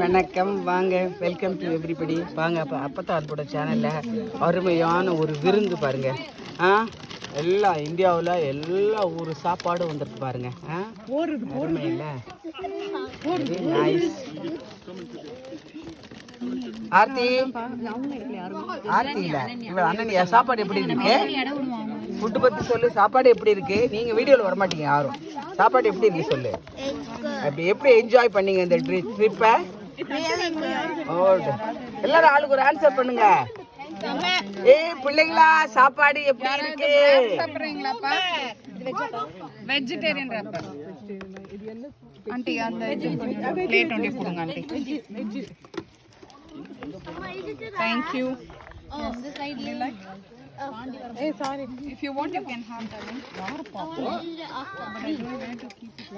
வணக்கம். வாங்க welcome to everybody வாங்க அப்போ அப்பத்தா அன்போட சேனலில் அருமையான ஒரு விருந்து பாருங்க. ஆ? எல்லா இந்தியாவில் எல்லா ஊர் சாப்பாடும் வந்திருக்கு பாருங்க. ஆ? அருமை இல்லை நைஸ் ஆர்த்தி ஆர்த்தி? இல்ல இவ அண்ணன் சாப்பாடு எப்படி இருக்கு? ஃபுட்டு பத்தி சொல்லு சாப்பாடு எப்படி இருக்கு? நீங்க வீடியோல வர மாட்டீங்க யாரும். சாப்பாடு எப்படி இருக்கு சொல்லு. அப்படி எப்படி என்ஜாய் பண்ணீங்க இந்த ட்ரிப்பை எல்லாரும் ஆளுக்கு ஒரு ஆன்சர் பண்ணுங்க. ஏய் பிள்ளைங்களா சாப்பாடு எப்படி இருக்கு? சாப்பிட்றீங்களாப்பா? வெஜிடேரியன் ரப்பர் ஆண்டி அந்த பிளேட் ஒன்றே கொடுங்க aunty thank you Hey, sorry. If you want, you can have that one. I want to I want to keep it.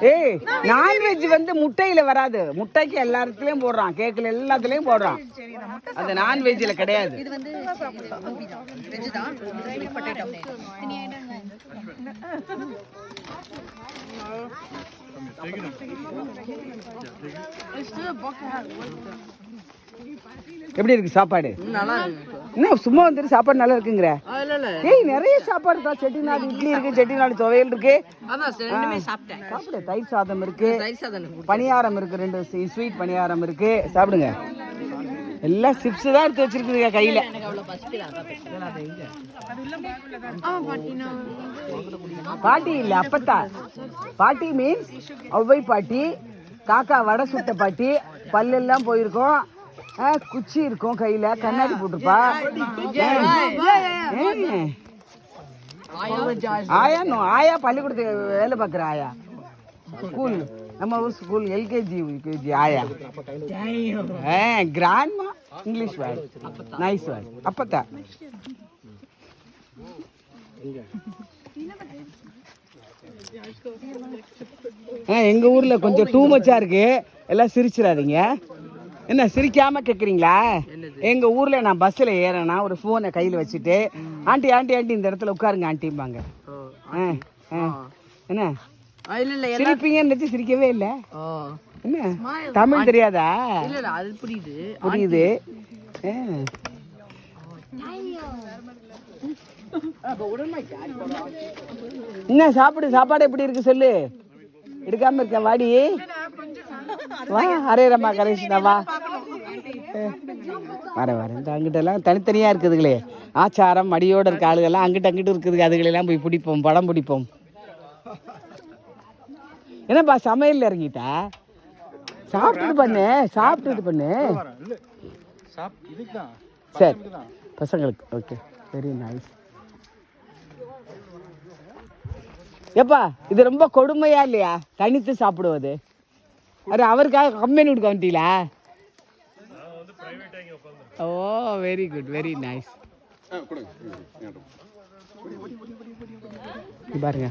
ஏய் நான்வெஜ் வந்து முட்டையில வராது. முட்டைக்கு எல்லா இடத்துலயும் போடுறான். கேக்குல எல்லாத்துலயும் போடுறான். அது நான்வெஜ்ல கிடையாது. எப்படி இருக்கு சாப்பாடு? என்ன சும்மா வந்துட்டு சாப்பாடு நல்லா இருக்குங்கிற? ஏய் நிறைய சாப்பாடு தான் செட்டிநாடு இட்லி இருக்கு செட்டிநாடு துவையல் இருக்கு. சாப்பிடு தயிர் சாதம் இருக்கு. பணியாரம் இருக்கு ரெண்டு ஸ்வீட் பணியாரம் இருக்கு. சாப்பிடுங்க. எல்லாம் சிப்ஸ் தான் எடுத்து வச்சிருக்குதுங்க கையில. பாட்டி இல்ல அப்பத்தா. பாட்டி மீன்ஸ் ஒவ்வை பாட்டி காக்கா வடை சுட்ட பாட்டி பல்லெல்லாம் போயிருக்கோம். குச்சி இருக்கும் கையில கண்ணாடி போட்டிருப்பா ஏ. ஆயா நோ ஆயா பள்ளிக்கூடத்துக்கு வேலை பார்க்குற ஆயா ஸ்கூல் நம்ம ஊர் ஸ்கூல் எல்கேஜி யூகேஜி ஆயா ஏ grandma English word nice word அப்பத்தா எங்க ஊர்ல கொஞ்சம் டூ மச்சா இருக்கு எல்லாம் சிரிச்சிடாதீங்க என்ன சிரிக்காம கேக்குறீங்களா? எங்க ஊர்ல நான் பஸ்ல ஏறேன்னா ஒரு போனை கையில வச்சுட்டு ஆண்டி ஆண்டி ஆண்டி இந்த இடத்துல உட்காருங்க ஆண்டிம்பாங்க. ஆ, ஆ. என்ன? சிரிப்பீங்கன்னு நினைச்சு சிரிக்கவே இல்ல. என்ன? தமிழ் தெரியாதா? அது புரியுது. புரியுது. என்ன சாப்பிடு சாப்பாடு எப்படி இருக்கு சொல்லு? எடுக்காம இருக்க வாடி. வா ஹரே ரமா கணேஷ்ணா வா. வர வர. இந்த அங்கிட்டெல்லாம் தனித்தனியாக இருக்குதுங்களே ஆச்சாரம் மடியோட இருக்க ஆளுகள்லாம் அங்கிட்ட அங்கிட்டு இருக்குது. அதுகளெல்லாம் போய் பிடிப்போம் படம் பிடிப்போம். என்னப்பா சமையல் இறங்கிட்டா? சாப்பிட்டுட்டு பண்ணு சாப்பிட்டுட்டு பண்ணு. சரி பசங்களுக்கு ஓகே வெரி நைஸ் எப்பா இது ரொம்ப கொடுமையா இல்லையா? தனித்து சாப்பிடுவது. அது அவருக்காக கம்பெனி கொடுக்க வந்துட்டீங்களா? Oh very good very nice பாருங்க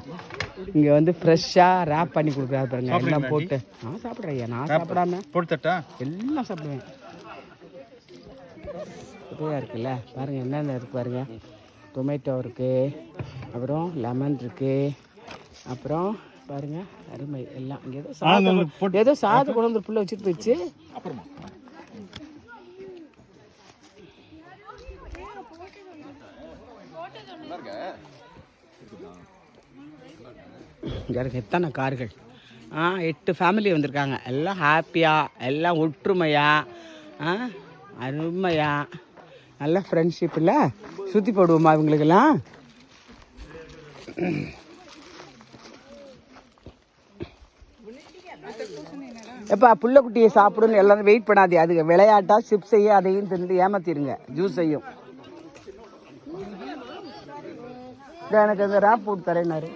இங்க வந்து ஃப்ரெஷ்ஷா ரேப் பண்ணி கொடுக்குறாரு பாருங்க எல்லாம் போட்டு. நான் சாப்பிட்றேன் நான் சாப்பிடாம போட்டுட்டா எல்லாம் சாப்பிடுவேன். சுவையாக இருக்குல்ல? பாருங்க என்னென்ன இருக்கு பாருங்க. டொமேட்டோ இருக்கு அப்புறம் லெமன் இருக்கு அப்புறம் பாருங்க அருமை எல்லாம். இங்க ஏதோ சாதம் ஏதோ சாதம் கொண்டு வந்து புள்ள வச்சுட்டு போயிடுச்சு. இங்க எத்தனை கார்கள்? ஆ எட்டு ஃபேமிலி வந்திருக்காங்க. எல்லாம் ஹாப்பியாக எல்லாம் ஒற்றுமையாக ஆ அருமையாக நல்ல ஃப்ரெண்ட்ஷிப்பில் சுற்றி போடுவோமா இவங்களுக்கெல்லாம்? எப்பா புள்ளக்குட்டியை சாப்பிடுன்னு எல்லாரும் வெயிட் பண்ணாதே அது விளையாட்டா சிப்ஸையும் செய்ய அதையும் தின்னு ஏமாத்திடுங்க ஜூஸ் செய்யும் இதோ எனக்கு அந்த ரேப் போட்டு தரேன்னாரு